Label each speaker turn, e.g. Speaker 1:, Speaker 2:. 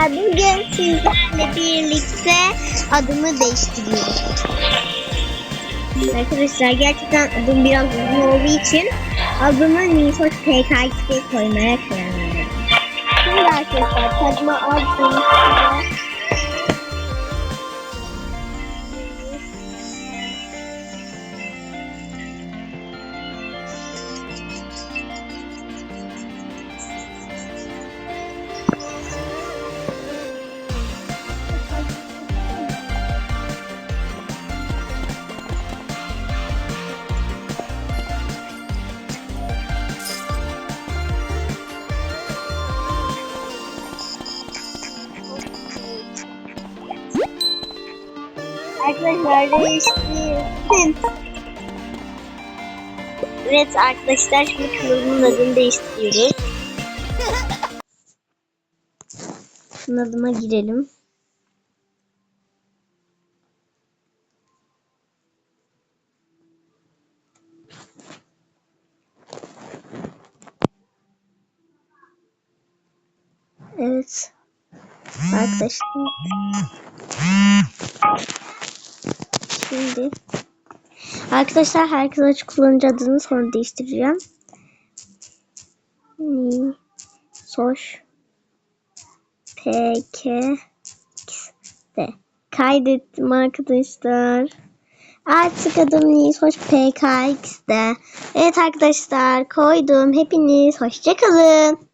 Speaker 1: arkadaşlar bugün sizlerle birlikte adımı değiştiriyorum. Arkadaşlar gerçekten adım biraz uzun olduğu için adımı Nisoş PKX'de koymaya karar verdim. Şimdi arkadaşlar aldım size. Arkadaşlar değiştirdim. Evet arkadaşlar şimdi kanalımın adını değiştiriyoruz. Kanalıma girelim. Evet. Arkadaşlar. Şimdi Arkadaşlar herkes açık kullanıcı adını sonra değiştireceğim. Ni Soş PK de kaydettim arkadaşlar. Artık adım Nisoş PKX'de. Evet arkadaşlar koydum. Hepiniz hoşçakalın.